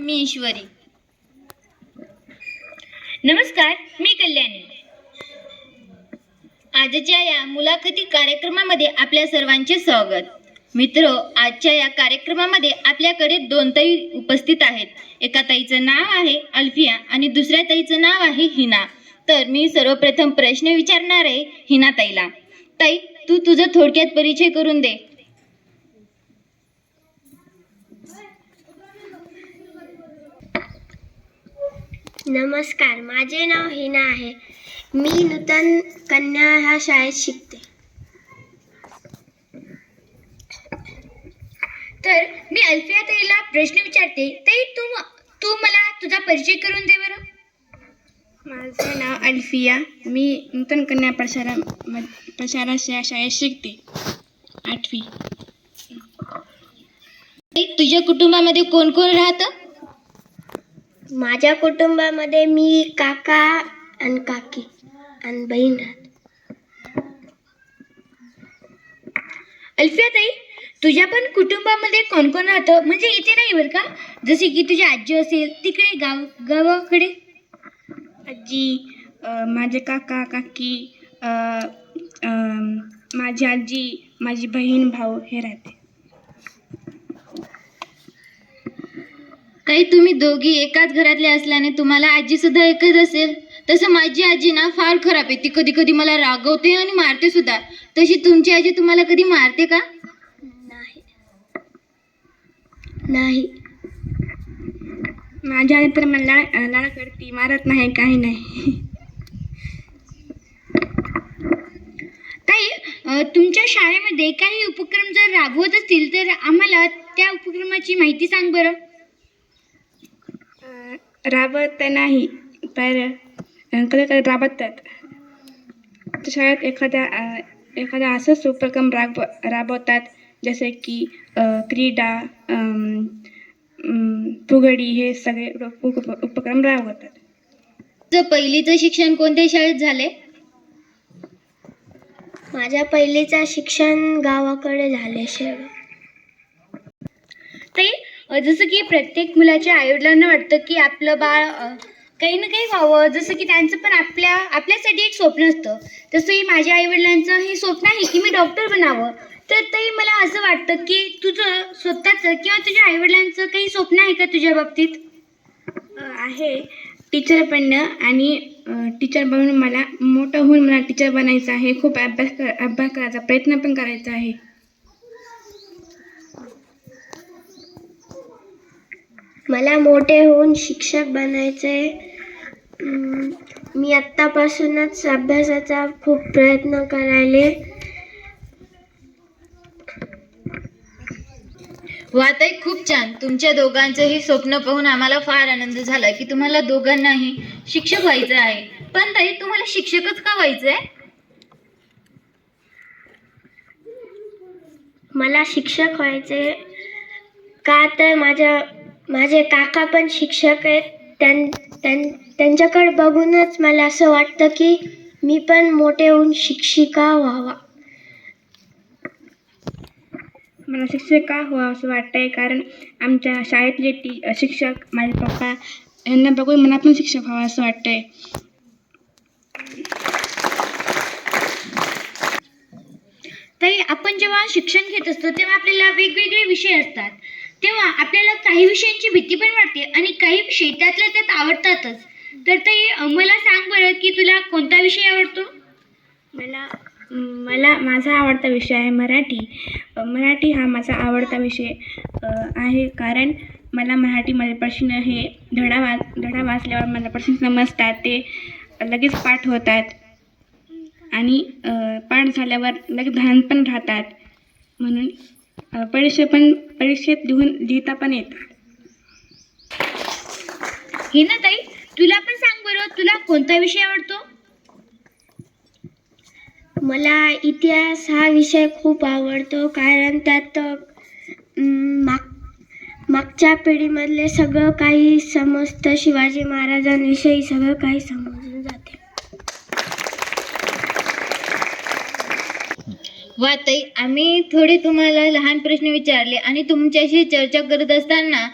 मी ईश्वरी. नमस्कार मी कल्याणी. आजच्या या मुलाखती कार्यक्रमामध्ये आपल्या सर्वांचे स्वागत. मित्र आजच्या या कार्यक्रमामध्ये आपल्याकडे दोन ताई उपस्थित आहेत. एका ताईचं नाव आहे अल्फिया आणि दुसऱ्या ताईचं नाव आहे हिना. तर मी सर्वप्रथम प्रश्न विचारणार आहे हिना ताईला. ताई तू तुझा थोडक्यात परिचय करून दे. नमस्कार माझे नाव हिना आहे. मी नूतन कन्या ह्या शाळेत शिकते. तर मी अल्फिया ताईला प्रश्न विचारते. ताई तू तू मला तुझा परिचय करून दे बरं. माझं नाव अल्फिया. मी नूतन कन्या प्रसारा म- प्रसारा शा- शाळेत शिकते. आठवी. ताई, तुझ्या कुटुंबामध्ये कोण कोण राहतं? माझ्या कुटुंबामध्ये मी काका आणि काकी आणि बहीण राहते. अल्फिया ताई तुझ्या पण कुटुंबामध्ये कोण कोण राहतं? म्हणजे इथे नाही बरं का? जसे की तुझी आजी असेल तिकडे गाव गावाकडे? आजी माझे काका काकी माझी आजी माझी बहीण भाऊ हे राहते. काही तुम्ही दोघी एकाच घरातले असल्याने तुम्हाला आजी सुद्धा एकच असेल. तसं माझी आजी ना फार खराब आहे. ती कधी कधी मला रागवते आणि मारते सुद्धा. तशी तुमची आजी तुम्हाला कधी मारते का? नाही. नाही. माझ्या आई तर मला लाड लाड करते. मारत नाही काही नाही. ताई तुमच्या शाळेमध्ये काही उपक्रम जर राबवत असतील तर आम्हाला त्या उपक्रमाची माहिती सांग बरं. राबत नाही कधी राबवतात. तर शाळेत एखाद्या एखादा असंच उपक्रम राब राबवतात जसे की क्रीडा फुगडी हे सगळे उप- उप- उपक्रम राबवतात. तुझं पहिलीचं शिक्षण कोणत्या शाळेत झाले? माझ्या पहिलीचं शिक्षण गावाकडे झाले शेवट जसं की प्रत्येक मुलाच्या आईवडिलांना वाटतं की आपलं बाळ काही ना काही व्हावं. जसं की त्यांचं पण आपल्या आपल्यासाठी एक स्वप्न असतं. तसंही माझ्या आईवडिलांचं हे स्वप्न आहे की मी डॉक्टर बनावं. तर तरी मला असं वाटतं की तुझं स्वतःचं किंवा तुझ्या आईवडिलांचं काही स्वप्न आहे का तुझ्या बाबतीत? आहे. टीचर बनणं आणि टीचर बनून मला मोठं होऊन मला टीचर बनायचं आहे. खूप अभ्यास कर अभ्यास करायचा प्रयत्न पण करायचा आहे. मला मोठे होऊन शिक्षक बनायचे मी आत्तापासूनच अभ्यासाचा खूप प्रयत्न करायले. वा ताई खूप छान. तुमच्या दोघांचंही स्वप्न पाहून आम्हाला फार आनंद झाला की तुम्हाला दोघांनाही शिक्षक व्हायचं आहे. पण ताई तुम्हाला शिक्षकच का व्हायचं आहे मला शिक्षक व्हायचे का तर माझ्या माझे काका पण शिक्षक आहेत. त्यां त्यां त्यांच्याकडे बघूनच मला असं वाटतं की मी पण मोठे होऊन शिक्षिका व्हावा. मला शिक्षक व्हावं असं वाटतंय. कारण आमच्या शाळेतले टी शिक्षक माझे पप्पा यांना बघून मला पण शिक्षक व्हावं असं वाटतंय. ताई आपण जेव्हा शिक्षण घेत असतो तेव्हा आपल्याला वेगवेगळे विषय असतात. तेव्हा आपल्याला काही विषयांची भीती पण वाटते आणि काही विषय त्यातल्या त्यात आवडतातच. तर ते मला सांग बरं की तुला कोणता विषय आवडतो? मला मला माझा आवडता विषय आहे मराठी. मराठी हा माझा आवडता विषय आहे कारण मला मराठीमध्ये प्रश्न हे धडा वा धडा वाचल्यावर मला प्रश्न समजतात ते लगेच पाठ होतात. आणि पाठ झाल्यावर लगेच ध्यान पण राहतात. म्हणून परीक्षे पण परीक्षेत लिहून लिहिता पण येतात. हे ना ताई तुला पण सांग बरं तुला कोणता विषय आवडतो? मला इतिहास हा विषय खूप आवडतो कारण त्यात माग मागच्या पिढीमधले सगळं काही समजतं शिवाजी महाराजांविषयी सगळं काही समजून जाते वा ताई आम्ही थोडे तुम्हाला लहान प्रश्न विचारले आणि तुमच्याशी चर्चा करत असताना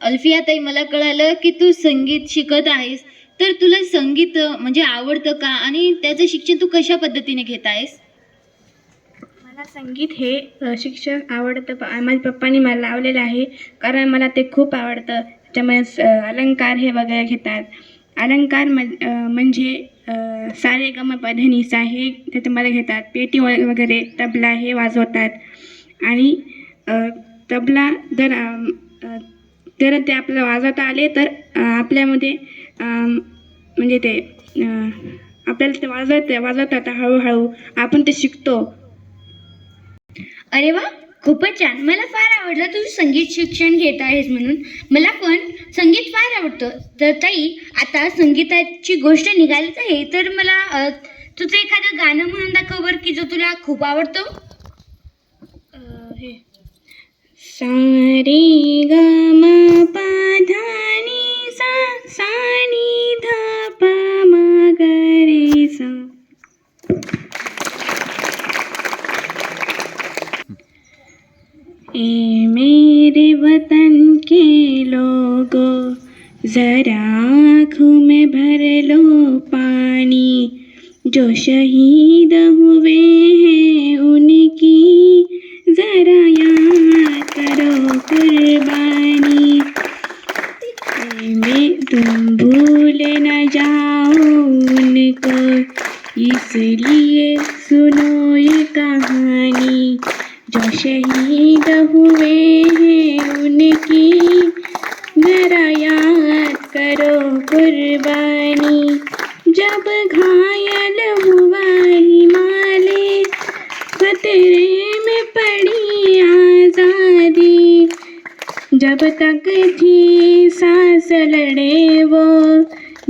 अल्फिया ताई मला कळालं की तू संगीत शिकत आहेस. तर तुला संगीत म्हणजे आवडतं का? आणि त्याचं शिक्षण तू कशा पद्धतीने घेत आहेस? मला संगीत हे अ, शिक्षण आवडतं. प माझ्या पप्पांनी मला लावलेलं आहे. कारण मला ते खूप आवडतं. त्याच्यामुळे स- अलंकार हे वगैरे घेतात. अलंकार म म्हणजे अ, सारे गम पधनिसा हे त्याच्यामध्ये घेतात. पेटी व- वगैरे तबला हे वाजवतात. आणि तबला जर जर ते आपल्याला वाजवता आले तर आपल्यामध्ये म्हणजे ते आपल्याला ते वाजवत वाजवतात हळूहळू. आपण ते शिकतो. अरे वा! खूपच छान. मला फार आवडलं तू संगीत शिक्षण घेत आहेस म्हणून. मला पण संगीत फार आवडतं. तर ताई आता संगीताची गोष्ट निघालीच आहे. तर मला तुझं एखादं गाणं म्हणून दाखव की जो तुला खूप आवडतो. हे. सारे ग म प ध नि सा सा ए मेरे वतन के लोगों जरा आँखों में भर लो पानी। जो शहीद हुए हैं उनकी जरा याद करो कुर्बानी में तुम भूल न जाओ उनको इसलिए सुनो ये कहानी जो शहीद हुए हैं उनकी जरा याद करो कुर्बानी। जब घायल हुआ हिमालय खतरे में पड़ी आज़ादी। जब तक थी सांस लड़े वो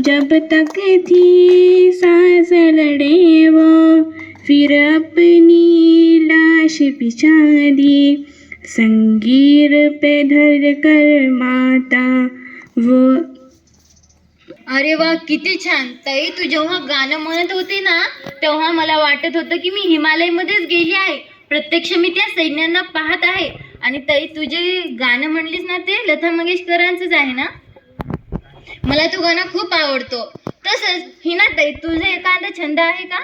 जब तक थी सांस लड़े वो फिर अपनी लाश बिछा दी। संगीर पे धर कर माता वो अरे वा किती छान. ताई तू जेव्हा गाणं म्हणत होती ना तेव्हा मला वाटत होतं की मी हिमालयमध्येच गेली आहे. प्रत्यक्ष मी त्या सैन्यांना पाहत आहे. आणि ताई तू जे गाणं म्हणलीस ना ते लता मंगेशकरांचंच आहे ना? मला तो गाणं खूप आवडतो. तसंच हिना ताई तुझं एखादा छंद आहे का?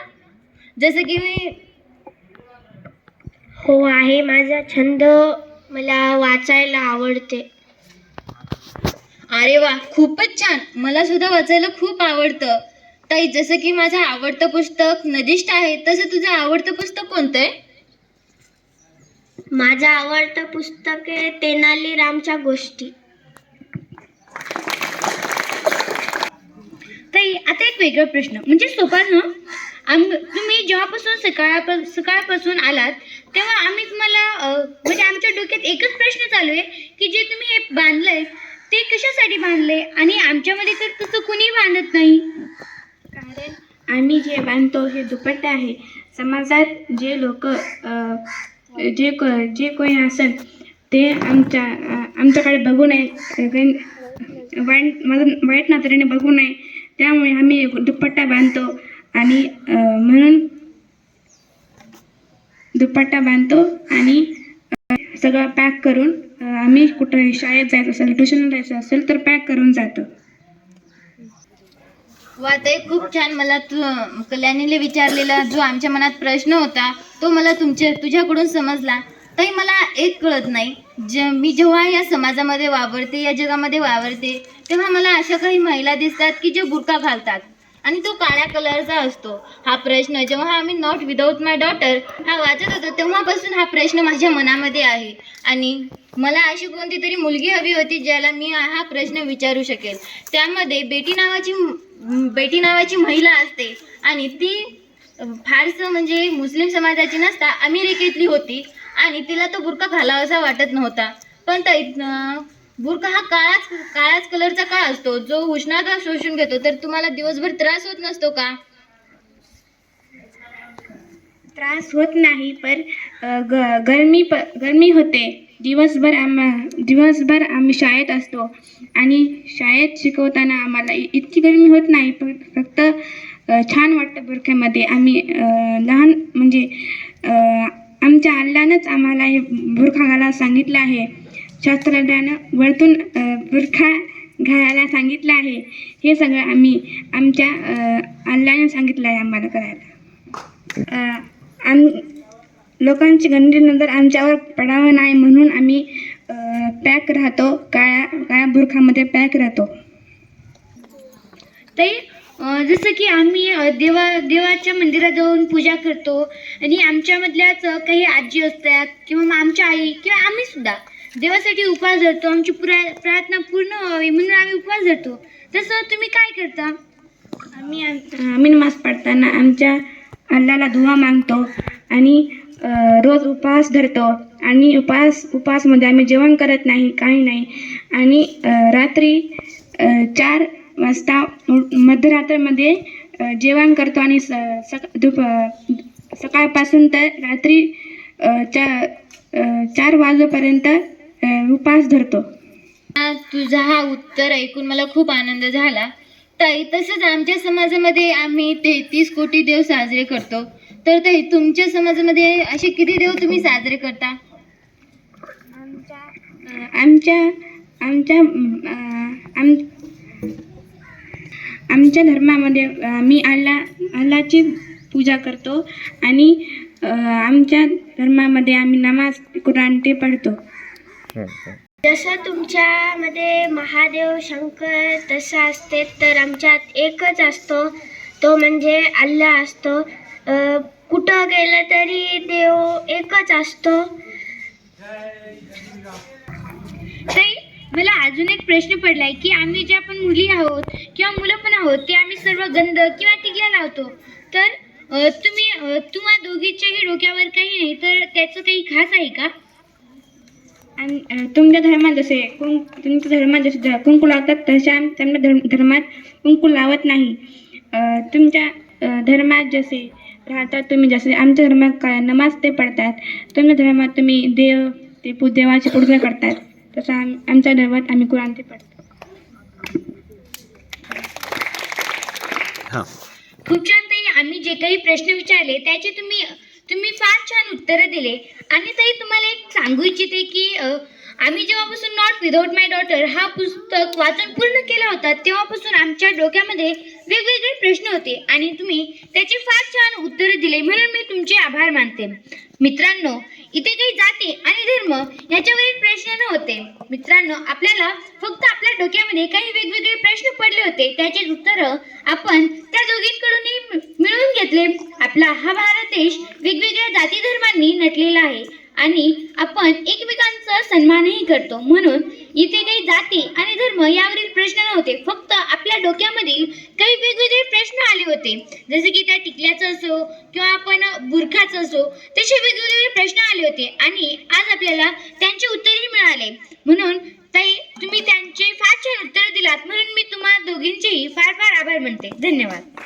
जसं की मी हो आहे माझा छंद. मला वाचायला आवडते. अरे वा खूपच छान. मला सुद्धा वाचायला खूप आवडतं. ताई जसं की माझं आवडतं पुस्तक नदिष्ट आहे तसं तुझं आवडतं पुस्तक कोणतं आहे? माझं आवडतं पुस्तक आहे तेनाली रामच्या गोष्टी. ताई आता एक वेगळा प्रश्न. म्हणजे सोपा ना आम तुम्ही जेव्हापासून सकाळ सकाळपासून आलात तेव्हा आम्ही तुम्हाला म्हणजे आमच्या डोक्यात एकच प्रश्न चालू आहे की जे तुम्ही हे बांधलंय ते कशासाठी बांधले आणि आमच्यामध्ये तर तसं कुणी बांधत नाही. कारण आम्ही जे बांधतो हे दुपट्टा आहे. समाजात जे लोक जे को जे कोणी असेल ते आमच्या आमच्याकडे बघू नये. वाईट वाईट नजरेने बघू नये. त्यामुळे आम्ही दुपट्टा बांधतो. आणि म्हणून दुपट्टा बांधतो आणि सगळं पॅक करून आम्ही कुठं शाळेत जायचं असेल ट्युशनला जायचं असेल तर पॅक करून जातो. वा ते खूप छान. मला तू कल्याणीने विचारलेला जो आमच्या मनात प्रश्न होता तो मला तुमच्या तुझ्याकडून समजला. तरी मला एक कळत नाही. ज मी जेव्हा या समाजामध्ये वावरते या जगामध्ये वावरते तेव्हा मला अशा काही महिला दिसतात की जे बुरका घालतात. आणि तो काळ्या कलरचा असतो. हा प्रश्न जेव्हा आम्ही नॉट विदाऊट माय डॉटर हा वाचत होतो तेव्हापासून हा प्रश्न माझ्या मनामध्ये आहे. आणि मला अशी कोणती तरी मुलगी हवी होती ज्याला मी हा प्रश्न विचारू शकेल त्यामध्ये बेटी नावाची बेटी नावाची महिला असते आणि ती फारसं म्हणजे मुस्लिम समाजाची नसता अमेरिकेतली होती. आणि तिला तो बुरका घालावासा वाटत नव्हता. पण ताई बुरखा हा काळाच काळाच कलरचा का असतो. जो उष्णता शोषून घेतो तर तुम्हाला दिवसभर त्रास होत नसतो का? त्रास होत नाही पर ग गरमी प गरमी होते. दिवसभर आम दिवसभर आम्ही शाळेत असतो. आणि शाळेत शिकवताना आम्हाला इतकी गरमी होत नाही पण फक्त छान वाटतं बुरख्यामध्ये. आम्ही लहान म्हणजे आमच्या अल्लानंच आम्हाला हे बुरखा घालायला सांगितलं आहे. शास्त्रज्ञानं वरतून बुरखा घालायला सांगितलं आहे. हे सगळं आम्ही आमच्या अल्लाने सांगितलं आहे आम्हाला करायला. आम लोकांची गंडीनंतर आमच्यावर पडावं नाही म्हणून आम्ही पॅक राहतो काळ्या काळ्या बुरखामध्ये पॅक राहतो. ते जसं की आम्ही देवा देवाच्या मंदिरात जाऊन पूजा करतो आणि आमच्यामधल्याच काही आजी असतात किंवा मग आमच्या आई किंवा आम्ही सुद्धा देवासाठी उपवास धरतो आमची पुरा प्रार्थना पूर्ण व्हावी म्हणून आम्ही उपवास धरतो. तसं तुम्ही काय करता? आम्ही आम- आम्ही नमाज पडताना आमच्या अल्लाला दुवा मागतो आणि रोज उपवास धरतो. आणि उपवास उपवासमध्ये आम्ही जेवण करत नाही काही नाही. आणि रात्री चार वाजता मध्यरात्रीमध्ये जेवण करतो आणि स सक दुप सकाळपासून तर रात्री चा चार वाजेपर्यंत अ, उपवास धरतो. तुझा हा उत्तर ऐकून मला खूप आनंद झाला. ताई तसंच आमच्या समाजामध्ये आम्ही तेहतीस कोटी देव साजरे करतो. तर ताई तुमच्या समाजामध्ये असे किती देव तुम्ही साजरे करता? आमच्या आमच्या आम आमच्या धर्मामध्ये मी अल्ला अल्लाची पूजा करतो. आणि आमच्या धर्मामध्ये आम्ही नमाज कुराण ते पढतो. जसं तुमच्यामध्ये महादेव शंकर तसं असते तर आमच्यात एकच असतो. तो म्हणजे अल्लाह असतो. कुठं गेलं तरी देव एकच असतो. ताई मला अजून एक प्रश्न पडलाय की आम्ही जे आपण मुली आहोत किंवा मुलं पण आहोत ते आम्ही सर्व गंध किंवा टिकल्या लावतो. तर तुम्ही अं, तुम्हा दोघीच्याही डोक्यावर काही नाही तर त्याचं काही खास आहे का? आणि तुमच्या धर्मात जसे कुं तुमच्या धर्मात जसे ज- कुंकू लावतात तसे आम त्यांच्या धर्म धर्मात कुंकू लावत नाही. अ, तुमच्या धर्मात जसे राहतात तुम्ही जसे आमच्या धर्मात काय नमाज ते पडतात तुमच्या धर्मात तुम्ही देव ते पू देवाची पूजा करतात तसं आम आमच्या धर्मात आम्ही कुराण ते पडतो खूप छान ताई आम्ही जे काही प्रश्न विचारले त्याचे तुम्ही तुम्ही फार छान उत्तरं दिले. आणि ताई तुम्हाला एक सांगू इच्छिते की आम्ही जेव्हापासून नॉट विदाउट माय डॉटर हा पुस्तक वाचन पूर्ण केला होता तेव्हापासून आमच्या डोक्यामध्ये वेगवेगळे प्रश्न होते आणि तुम्ही त्याचे फार छान उत्तरं दिले म्हणून मी तुमचे आभार मानते. मित्रांनो इथे काही जाती आणि धर्म याच्यावरील प्रश्न नव्हते. मित्रांनो आपल्याला फक्त आपल्या डोक्यामध्ये काही वेगवेगळे प्रश्न पडले होते. त्याचे उत्तरं आपण त्या दोघींकडूनही मिळवून घेतले. आपला हा भारत देश वेगवेगळ्या जाती धर्मांनी नटलेला आहे आणि आपण एकमेकांचा सन्मानही करतो. म्हणून इथे काही जाती आणि धर्म यावरील प्रश्न नव्हते. फक्त आपल्या डोक्यामधील काही होते. जसे की त्या टिकल्याचं असो किंवा आपण बुरखाचं असो तसे वेगवेगळे प्रश्न आले होते. आणि आज आपल्याला त्यांचे उत्तरही मिळाले. म्हणून ताई तुम्ही त्यांचे फार छान उत्तर दिलात. म्हणून मी तुम्हाला दोघींचेही फार फार आभार मानते. धन्यवाद.